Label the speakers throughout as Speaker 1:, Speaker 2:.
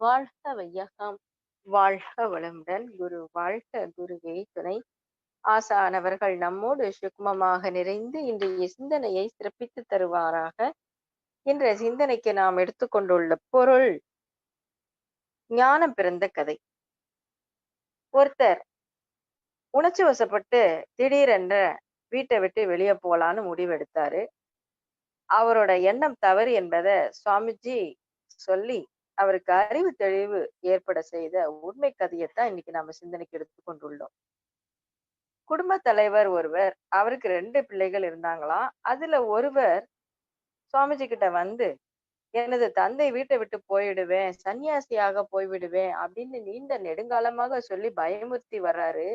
Speaker 1: வாழ்க வையகம். வாழ்க வளமுடன் குரு வாழ்க குருவே துணை. ஆசானவர்கள் நம்மோடு சுக்மமாக நிறைந்து இன்றைய சிந்தனையை சிறப்பித்து தருவாராக. இன்றைய சிந்தனைக்கு நாம் எடுத்துக்கொண்டுள்ள பொருள் ஞானம் பிறந்த கதை. ஒருத்தர் உணர்ச்சி வசப்பட்டு திடீரென்ற வீட்டை விட்டு வெளியே போலான்னு முடிவெடுத்தாரு. அவரோட எண்ணம் தவறு என்பதை சுவாமிஜி சொல்லி அவருக்கு அறிவு தெளிவு ஏற்பட செய்த உண்மை கதையைத்தான் இன்னைக்கு நாம சிந்தனைக்கு எடுத்துக்கொண்டுள்ளோம் குடும்ப தலைவர் ஒருவர் அவருக்கு ரெண்டு பிள்ளைகள் இருந்தாங்களாம் அதுல ஒருவர் சுவாமிஜி கிட்ட வந்து எனது தந்தை வீட்டை விட்டு போயிடுவேன் சன்னியாசியாக போய்விடுவேன் அப்படின்னு நீண்ட நெடுங்காலமாக சொல்லி பயமுறுத்தி வர்றாரு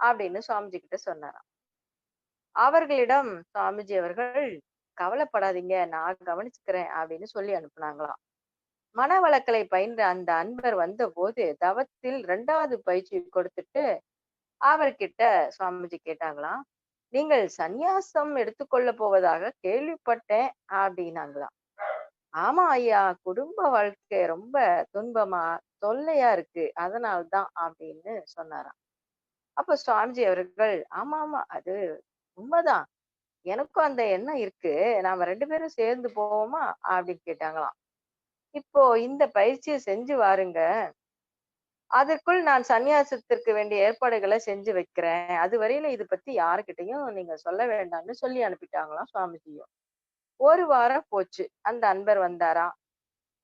Speaker 1: அப்படின்னு சுவாமிஜி கிட்ட சொன்னாராம். அவர்களிடம் சுவாமிஜி அவர்கள் கவலைப்படாதீங்க நான் கவனிச்சுக்கிறேன் அப்படின்னு சொல்லி அனுப்புனாங்களாம். மனவளக்கலை பயின்ற அந்த அன்பர் வந்த போது தவத்தில் இரண்டாவது பயிற்சி கொடுத்துட்டு அவர்கிட்ட சுவாமிஜி கேட்டாங்களாம் நீங்கள் சந்நியாசம் எடுத்துக்கொள்ள போவதாக கேள்விப்பட்டேன் அப்படின்னாங்களாம். ஆமா ஐயா குடும்ப வாழ்க்கை ரொம்ப துன்பமா தொல்லையா இருக்கு அதனால்தான் அப்படின்னு சொன்னாராம். அப்ப சுவாமிஜி அவர்கள் ஆமா ஆமா அது உண்மைதான் எனக்கும் அந்த எண்ணம் இருக்கு நாம ரெண்டு பேரும் சேர்ந்து போவோமா? அப்படின்னு கேட்டாங்களாம். இப்போ இந்த பயிற்சியை செஞ்சு வாருங்க. அதற்குள் நான் சன்னியாசத்திற்கு வேண்டிய ஏற்பாடுகளை செஞ்சு வைக்கிறேன். அது வரையில இது பத்தி யாருக்கிட்டையும் நீங்க சொல்ல வேண்டாம்னு சொல்லி அனுப்பிட்டாங்களாம் சுவாமிஜியும். ஒரு வாரம் போச்சு. அந்த அன்பர் வந்தாராம்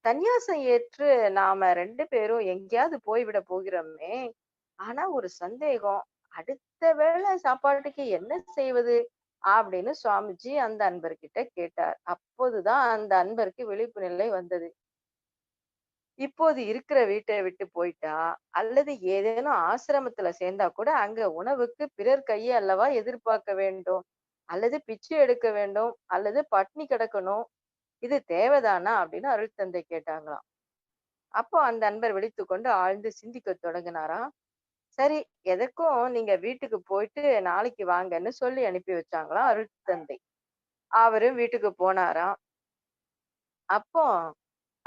Speaker 1: சன்னியாசம் ஏற்று நாம ரெண்டு பேரும் எங்கேயாவது போய்விட போகிறோமே. ஆனா ஒரு சந்தேகம். அடுத்த வேளை சாப்பாட்டுக்கு என்ன செய்வது? அப்படின்னு சுவாமிஜி அந்த அன்பர்கிட்ட கேட்டார். அப்போதுதான் அந்த அன்பருக்கு விழிப்பு நிலை வந்தது. இப்போது இருக்கிற வீட்டை விட்டு போயிட்டா அல்லது ஏதேனும் ஆசிரமத்துல சேர்ந்தா கூட அங்க உணவுக்கு பிறர் கையை அல்லவா எதிர்பார்க்க வேண்டும்? அல்லது பிச்சை எடுக்க வேண்டும்? அல்லது பட்னி கிடக்கணும்? இது தேவைதானா? அப்படின்னு அருள் தந்தை கேட்டாங்களாம். அப்போ அந்த அன்பர் விழித்து கொண்டு ஆழ்ந்து சிந்திக்க தொடங்கினாராம். சரி எதற்கும் நீங்க வீட்டுக்கு போயிட்டு நாளைக்கு வாங்கன்னு சொல்லி அனுப்பி வச்சாங்களாம் அருள் தந்தை. அவரும் வீட்டுக்கு போனாராம். அப்போ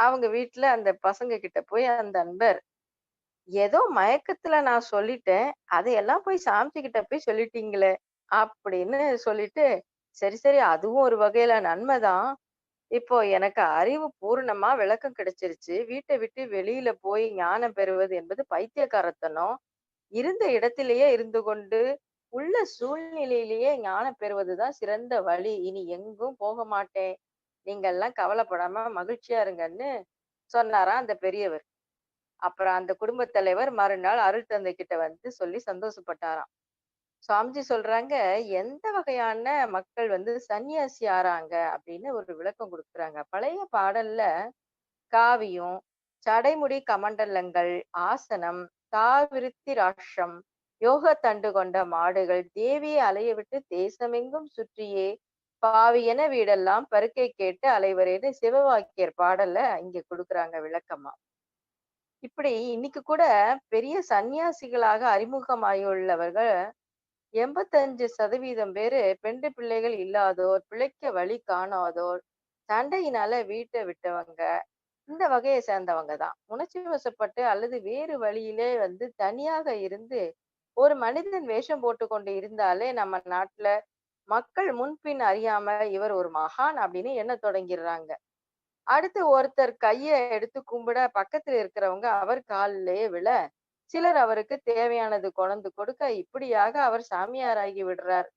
Speaker 1: அவங்க வீட்டுல அந்த பசங்க கிட்ட போய் அந்த அன்பர் ஏதோ மயக்கத்துல நான் சொல்லிட்டேன் அதையெல்லாம் போய் சாமிச்சு கிட்ட போய் சொல்லிட்டீங்களே அப்படின்னு சொல்லிட்டு சரி சரி அதுவும் ஒரு வகையில நன்மைதான் இப்போ எனக்கு அறிவு பூர்ணமா விளக்கம் கிடைச்சிருச்சு. வீட்டை விட்டு வெளியில போய் ஞானம் பெறுவது என்பது பைத்தியக்காரத்தனம். இருந்த இடத்திலேயே இருந்து கொண்டு உள்ள சூழ்நிலையிலேயே ஞானம் பெறுவதுதான் சிறந்த வழி. இனி எங்கும் போக மாட்டேன். நீங்க எல்லாம் கவலைப்படாம மகிழ்ச்சியா இருங்கன்னு சொன்னாராம் அந்த பெரியவர். அப்புறம் அந்த குடும்ப தலைவர் மறுநாள் அருள் தந்தை கிட்ட வந்து சொல்லி சந்தோஷப்பட்டாராம். சுவாமிஜி சொல்றாங்க எந்த வகையான மக்கள் வந்து சன்னியாசி ஆறாங்க? அப்படின்னு ஒரு விளக்கம் கொடுக்குறாங்க. பழைய பாடல்ல காவியம் சடைமுடி கமண்டலங்கள் ஆசனம் தாவிருத்தி ராஷம் யோக தண்டு கொண்ட மாடுகள் தேவியை அலைய விட்டு தேசமெங்கும் சுற்றியே பாவியன வீடெல்லாம் பருக்கை கேட்டு அலைவரேன்னு சிவவாக்கியர் பாடல்ல இங்க கொடுக்குறாங்க விளக்கமா. இப்படி இன்னைக்கு கூட பெரிய சன்னியாசிகளாக அறிமுகமாயுள்ளவர்கள் எண்பத்தஞ்சு சதவீதம் பேரு பெண்டு பிள்ளைகள் இல்லாதோர் பிழைக்க வழி காணாதோர் சண்டையினால வீட்டை விட்டவங்க இந்த வகையை சேர்ந்தவங்க தான். உணர்ச்சி வசப்பட்டு அல்லது வேறு வழியிலே வந்து தனியாக இருந்து ஒரு மனிதன் வேஷம் போட்டு கொண்டு இருந்தாலே நம்ம நாட்டுல மக்கள் முன்பின் அறியாம இவர் ஒரு மகான் அப்படின்னு என்ன தொடங்கிடுறாங்க? அடுத்து ஒருத்தர் கைய எடுத்து கும்பிட பக்கத்துல இருக்கிறவங்க அவர் காலிலேயே விழ சிலர் அவருக்கு தேவையானது கொண்டு கொடுக்க இப்படியாக அவர் சாமியாராகி விடுறார்.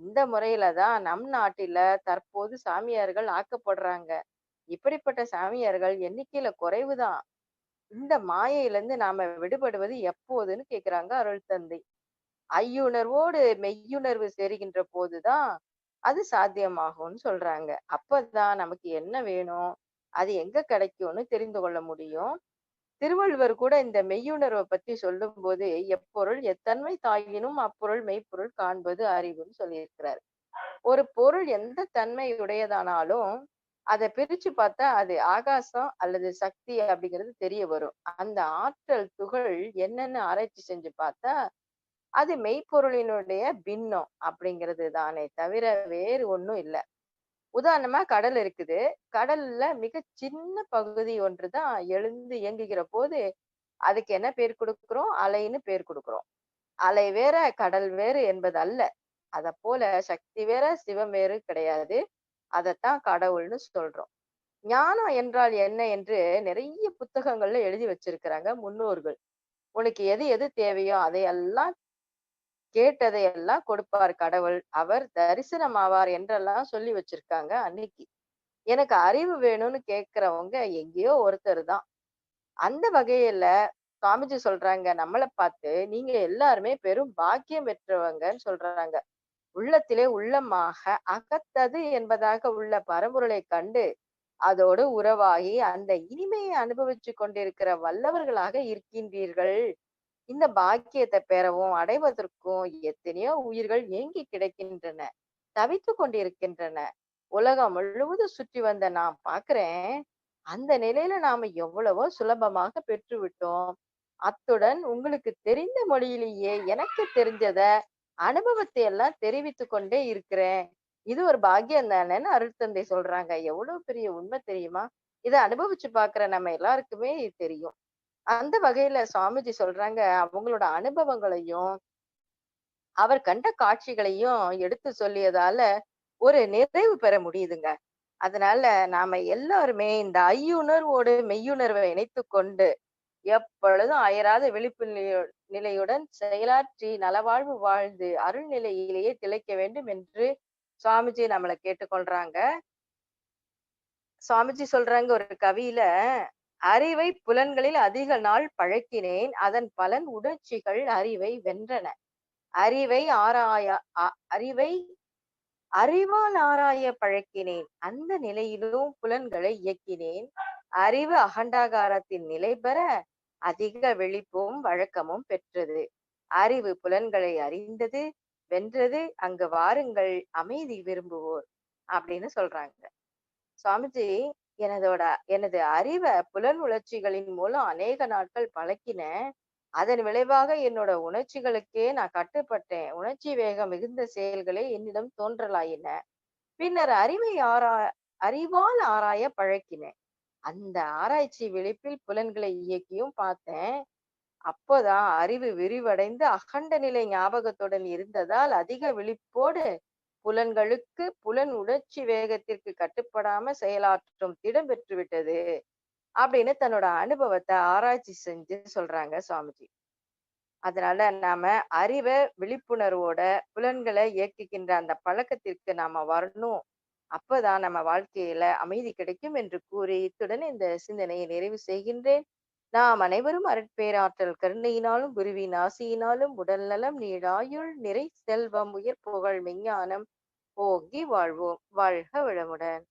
Speaker 1: இந்த முறையில தான் நம் நாட்டில தற்போது சாமியார்கள் ஆக்கப்படுறாங்க. இப்படிப்பட்ட சாமியார்கள் எண்ணிக்கையில குறைவுதான். இந்த மாயையிலிருந்து நாம விடுபடுவது எப்போதுன்னு கேக்குறாங்க அருள் தந்தை. ஐயுணர்வோடு மெய்யுணர்வு சேருகின்ற போதுதான் அது சாத்தியமாகும்னு சொல்றாங்க. அப்பதான் நமக்கு என்ன வேணும்? அது எங்க கிடைக்கும்னு தெரிந்து கொள்ள முடியும். திருவள்ளுவர் கூட இந்த மெய்யுணர்வை பத்தி சொல்லும் போது எப்பொருள் எத்தன்மை தாயினும் அப்பொருள் மெய்ப்பொருள் காண்பது அறிவுன்னு சொல்லியிருக்கிறார். ஒரு பொருள் எந்த தன்மை உடையதானாலும் அதை பிரிச்சு பார்த்தா அது ஆகாசம் அல்லது சக்தி அப்படிங்கிறது தெரிய வரும். அந்த ஆற்றல் துகள் என்னன்னு ஆராய்ச்சி செஞ்சு பார்த்தா அது மெய்ப்பொருளினுடைய பின்னம் அப்படிங்கிறது தானே தவிர வேறு ஒண்ணும் இல்லை உதாரணமா கடல் இருக்குது. கடல்ல மிக சின்ன பகுதி ஒன்று தான் எழுந்து இயங்குகிற போது, அதுக்கு என்ன பேர் குடுக்கிறோம்? அலைன்னு பேர் குடுக்கிறோம். அலை வேற, கடல் வேறு என்பது அல்ல. அதப்போல சக்தி வேற, சிவம் வேறு கிடையாது. அதைத்தான் கடவுள்னு சொல்றோம். ஞானம் என்றால் என்ன என்று நிறைய புத்தகங்கள்ல எழுதி வச்சிருக்கிறாங்க முன்னோர்கள். உனக்கு எது எது தேவையோ அதையெல்லாம் கேட்டதை எல்லாம் கொடுப்பார் கடவுள். அவர் தரிசனம் ஆவார் என்றெல்லாம் சொல்லி வச்சிருக்காங்க அன்னைக்கு. எனக்கு அறிவு வேணும்னு கேட்கிறவங்க எங்கேயோ ஒருத்தர் தான். அந்த வகையில சுவாமிஜி சொல்றாங்க நம்மளை பார்த்து, நீங்க எல்லாருமே பெரும் பாக்கியம் பெற்றவங்கன்னு சொல்றாங்க. உள்ளத்திலே உள்ளமாக அகத்தது என்பதாக உள்ள பரம்பொருளை கண்டு, அதோடு உறவாகி அந்த இனிமையை அனுபவிச்சு கொண்டிருக்கிற வல்லவர்களாக இருக்கின்றீர்கள். இந்த பாக்கியத்தை பெறவும், அடைவதற்கும் எத்தனையோ உயிர்கள் ஏங்கி கிடக்கின்றன. தவித்து கொண்டிருக்கின்றன. உலகம் முழுவதும் சுற்றி வந்த நான் பார்க்கிறேன். அந்த நிலையில நாம எவ்வளவோ சுலபமாக பெற்று விட்டோம். அத்துடன் உங்களுக்கு தெரிந்த மொழியிலேயே எனக்கு தெரிஞ்சத அனுபவத்தை எல்லாம் தெரிவித்து கொண்டே இருக்கிறேன். இது ஒரு பாக்கியம் தானேன்னு அருட்தந்தை சொல்றாங்க. எவ்வளவு பெரிய உண்மை தெரியுமா? இதை அனுபவிச்சு பாக்குற நம்ம எல்லாருக்குமே தெரியும். அந்த வகையில சுவாமிஜி சொல்றாங்க, அவங்களோட அனுபவங்களையும், அவர் கண்ட காட்சிகளையும் எடுத்து சொல்லியதால ஒரு நிறைவு பெற முடியுதுங்க. அதனால நாம எல்லாருமே இந்த ஐயுணர்வோடு மெய்யுணர்வை இணைத்து கொண்டு, எப்பொழுதும் அயராத விழிப்பு நிலையுடன் செயலாற்றி நலவாழ்வு வாழ்ந்து அருள் நிலையிலேயே திளைக்க வேண்டும் என்று சுவாமிஜி நம்மளை கேட்டுக்கொள்றாங்க. சுவாமிஜி சொல்றாங்க ஒரு கவியில, "அறிவை புலன்களில் அதிக நாள் பழக்கினேன். அதன் பலன் உணர்ச்சிகள் அறிவை வென்றன. அறிவை ஆராய அறிவை அறிவால் ஆராய பழக்கினேன். அந்த நிலையிலும் புலன்களை இயக்கினேன். அறிவு அகண்டாகாரத்தின் நிலை பெற அதிக வெளிப்பும் வழக்கமும் பெற்றது. அறிவு புலன்களை அறிந்தது, வென்றது. அங்கு வாருங்கள் அமைதி விரும்புவோர்." அப்படின்னு சொல்றாங்க. சுவாமிஜி எனதோட எனது அறிவை புலன் உணர்ச்சிகளின் மூலம் அநேக நாட்கள் பழக்கினேன். அதன் விளைவாக என்னோட உணர்ச்சிகளுக்கே நான் கட்டுப்பட்டேன். உணர்ச்சி வேகம் மிகுந்த செயல்களே என்னிடம் தோன்றலாயின. பின்னர் அறிவை ஆரா அறிவால் ஆராய பழக்கினேன். அந்த ஆராய்ச்சி விழிப்பில் புலன்களை இயக்கியும் பார்த்தேன். அப்போதான் அறிவு விரிவடைந்து அகண்ட நிலை ஞாபகத்துடன் இருந்ததால் அதிக விழிப்போடு புலன்களுக்கு புலன் உணர்ச்சி வேகத்திற்கு கட்டுப்படாம செயலாற்றும் திடம் பெற்றுவிட்டது அப்படின்னு தன்னோட அனுபவத்தை ஆராய்ச்சி செஞ்சு சொல்றாங்க சுவாமிஜி. அதனால நாம அறிவை விழிப்புணர்வோட புலன்களை இயக்குகின்ற அந்த பழக்கத்திற்கு நாம வரணும். அப்பதான் நம்ம வாழ்க்கையில அமைதி கிடைக்கும் என்று கூறி, இத்துடன் இந்த சிந்தனையை நிறைவு செய்கின்றேன். நாம் அனைவரும் அருட்பேராற்றல் கருணையினாலும், குருவின் ஆசியினாலும் உடல் நலம், நிறை செல்வம், உயர் புகழ், விஞ்ஞானம் ஓங்கி வாழ்வோம். வாழ்க வளமுடன்.